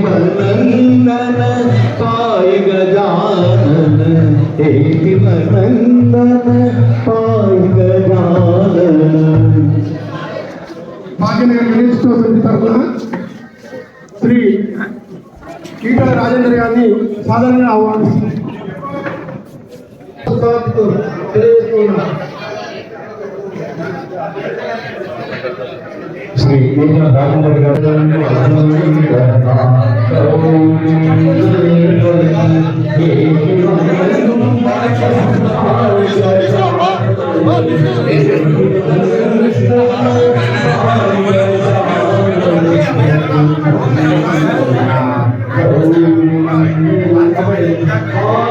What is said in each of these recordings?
కేశవనందన పాయ గజానన కేశవనందన పాయ గజానన భాగ్యనగర్ విలేజ్ సమితి తరఫున శ్రీ కీటల రాజేంద్ర గారిని సాధారణంగా ఆహ్వానిస్తుంది Oh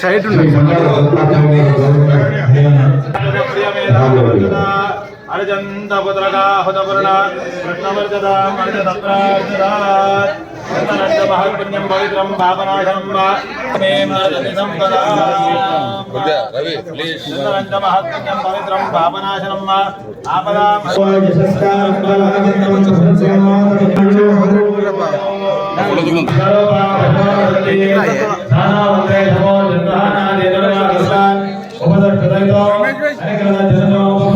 కేశవ రాజేంద్ర సైడ్ అర్జంత పుత్రగా హుతపురుణ కృష్ణవర్జదా మర్జదత్రాజరాత్ అనంత మహత్పుణ్యం పవిత్రం పాపనాశనం వా మే మర్జతి సంపదా రవి ప్లీజ్ అనంత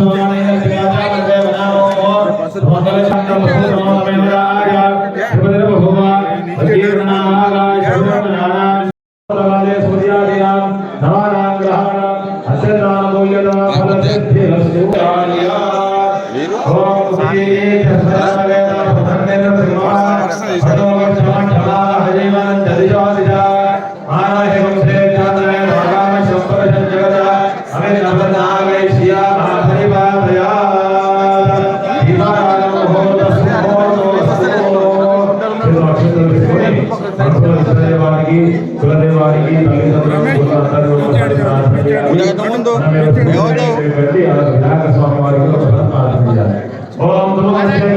మహత్పుణ్యం కులదేవానికి ముందు ఎవరు? స్వామి వారికి ఓం గణాధిపతయ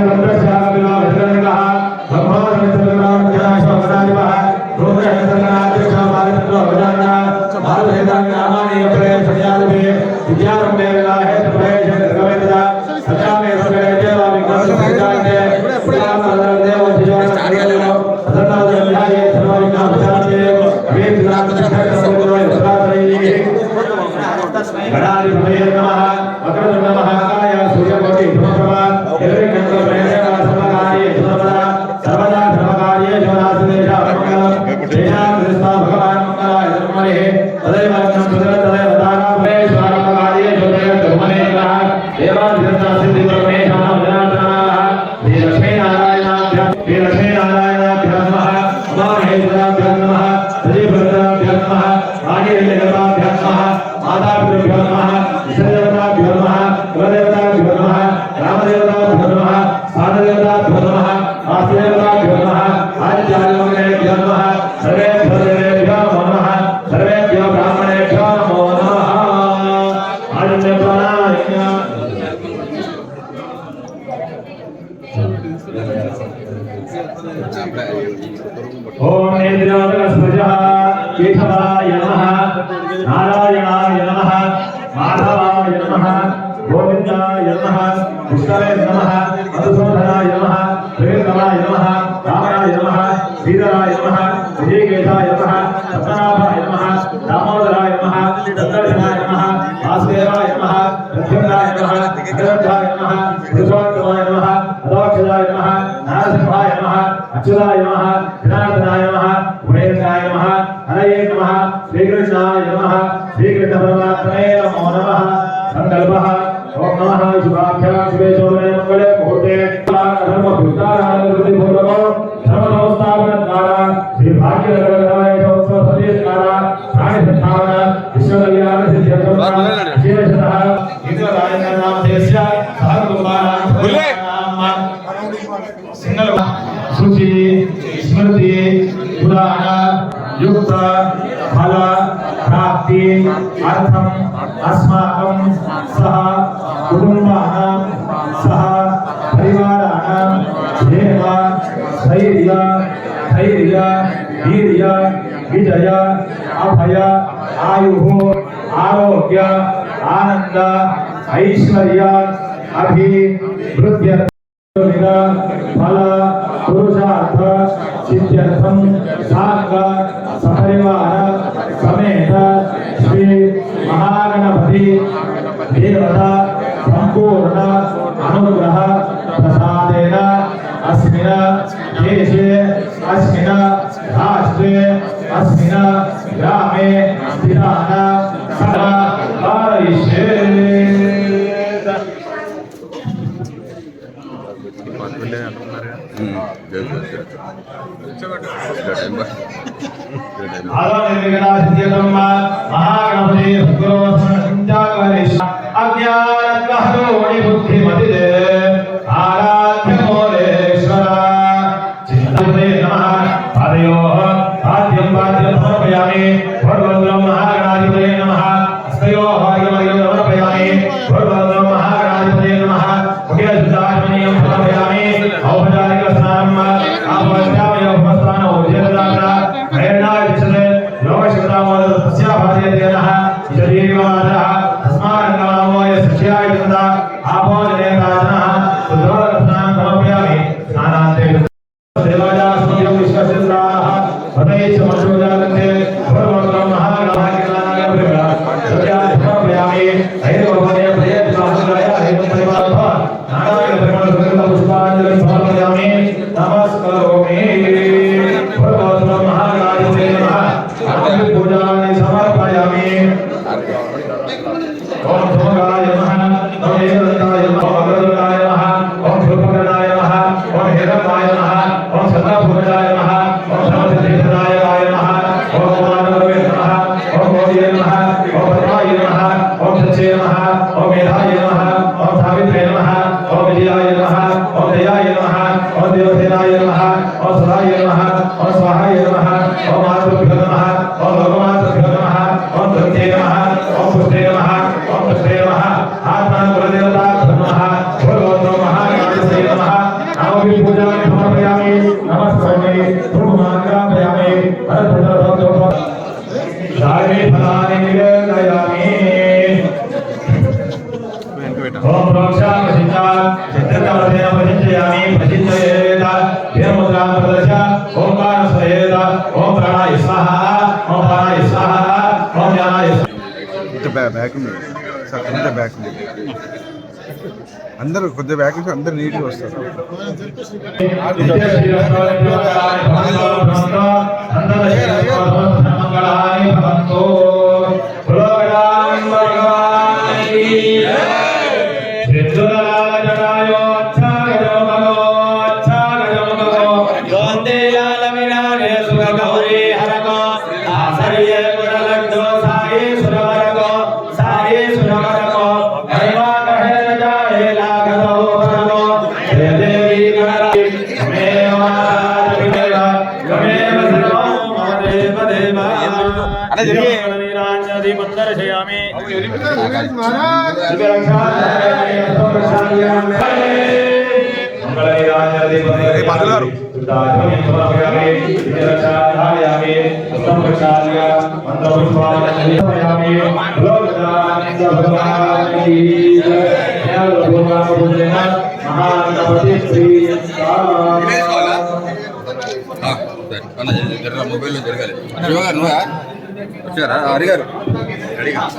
మంగళం దేశాం కృష్ణ భగవాన్ మంగళాయ கேசவாய நம நாராயணாய நம மாதவாய நம கோவிந்தாய நம புஷ்கரே நம மதுசூதனாய நம பிரேதவாய நம ராமராய நம ஸ்ரீதராய நம விஜயகேசாய நம ரத்னாபாய நம தாமோதராய நம தத்தர்ஷனாய நம வாசுதேவாய நம பிரத்யங்கராய நம அகரண்டாய நம புருஷோத்தமாய நம அதாட்சதாய நம நாரசிம்ஹாய நம அச்சுதாய நம नमो नमः सङ्कल्पः ॐ नमः शुभाभ्यां शुभेच्छो ध्येय धैर्य धैर्य, वीर्य, विजय, अभय, आयु, आरोग्य आनंद ऐश्वर्य अभिवृद्ध फल, पुरुषार्थ सिद्ध्यर्थम सांग सपरिवार, समेत, श्री महा అజ్ఞానోణి బుద్ధిమతి ఆరాధ్య మోరేశ్వర చింతనే నమ పదయో పాద్యం పాద్యం సమర్పయామి భగవంతులం మహాగణాధిపతి నమ హస్తయో భాగ్యమయం പ്രത്യേകിച്ച് മറ്റൊരാളിന്റെ బ్యాక్ ఉంది. సార్ కొంత బ్యాక్ ఉంది. అందరూ కొద్దిగా బ్యాక్ నుంచి అందరు నీట్గా వస్తారు. மந்தரசயாமி பதினாறு. మొబైల్లో జరగాలి వచ్చారా? అడిగారు అడిగారు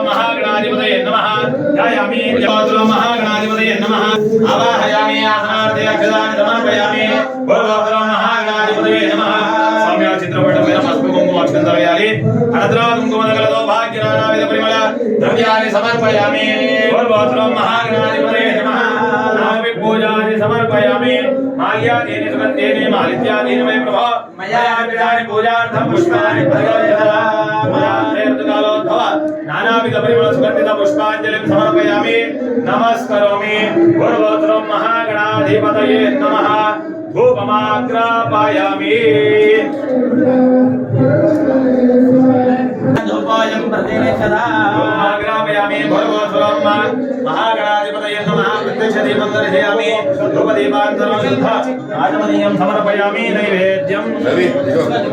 మహాగణాధిపతయ నమ ధ్యాయామి మహాగణాధిపతయ నమ అవాహయామి ఆసనార్థయ అగ్రదాన్ని సమర్పయామి. మహాగణాధిపతయ నమ సౌమ్య చిత్రపటం మీద పసుపు समर्पयामि। माल्यादीनि सुगन्धीनि मालित्यादीनि मे प्रभो। मया अर्पितानि पूजार्थं पुष्पाणि मया नानाविध परिमळ सुगन्धित पुष्पाञ्जलिं समर्पयामि। नमस्करोमि। गुणवोत्रं महागणाधिपतये नमः। धूपमाग्रापयामि। धूपायं प्रतिनित्यदा आग्रापयामि भगवत्वं महागणाधिपतये ఆగ్రాపయామి గురుగోత్రం మహాగణాధిపతయే నమః ప్రత్యక్ష దీపం దర్శయామి ధూపదీపాంతరం శుద్ధ ఆచమనీయం సమర్పయామి నైవేద్యం రవి ఇదిగో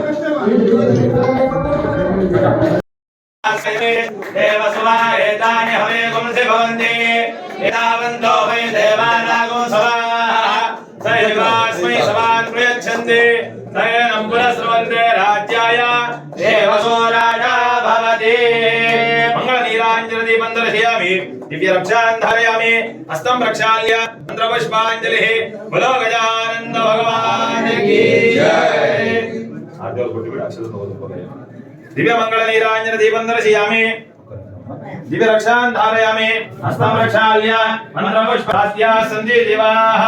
దేవసువాహేతాని హవే గుంసి భవంతి ఏతావంతో వై దేవానాగో సవాః సైవాస్మై दर्शयामि दिव्यरक्षान् धारयामि। हस्तं प्रक्षाल्य मन्त्रपुष्पाञ्जलिः। बोलो गजानन्द भगवान् की जय। दिव्य मंगल नीरांजन दीपं दर्शयामि। दिव्य रक्षान् धारयामि। हस्तं प्रक्षाल्य मन्त्रपुष्पाद्या सन्ति देवाः।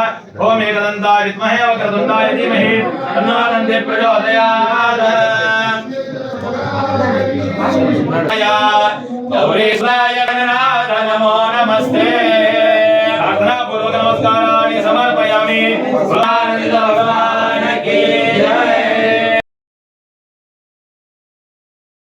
ॐ एकदन्ता विद्महे वक्रदन्ताय धीमहि। तन्नो प्रचोदयात्। గౌరీశ్వరాయ గణనా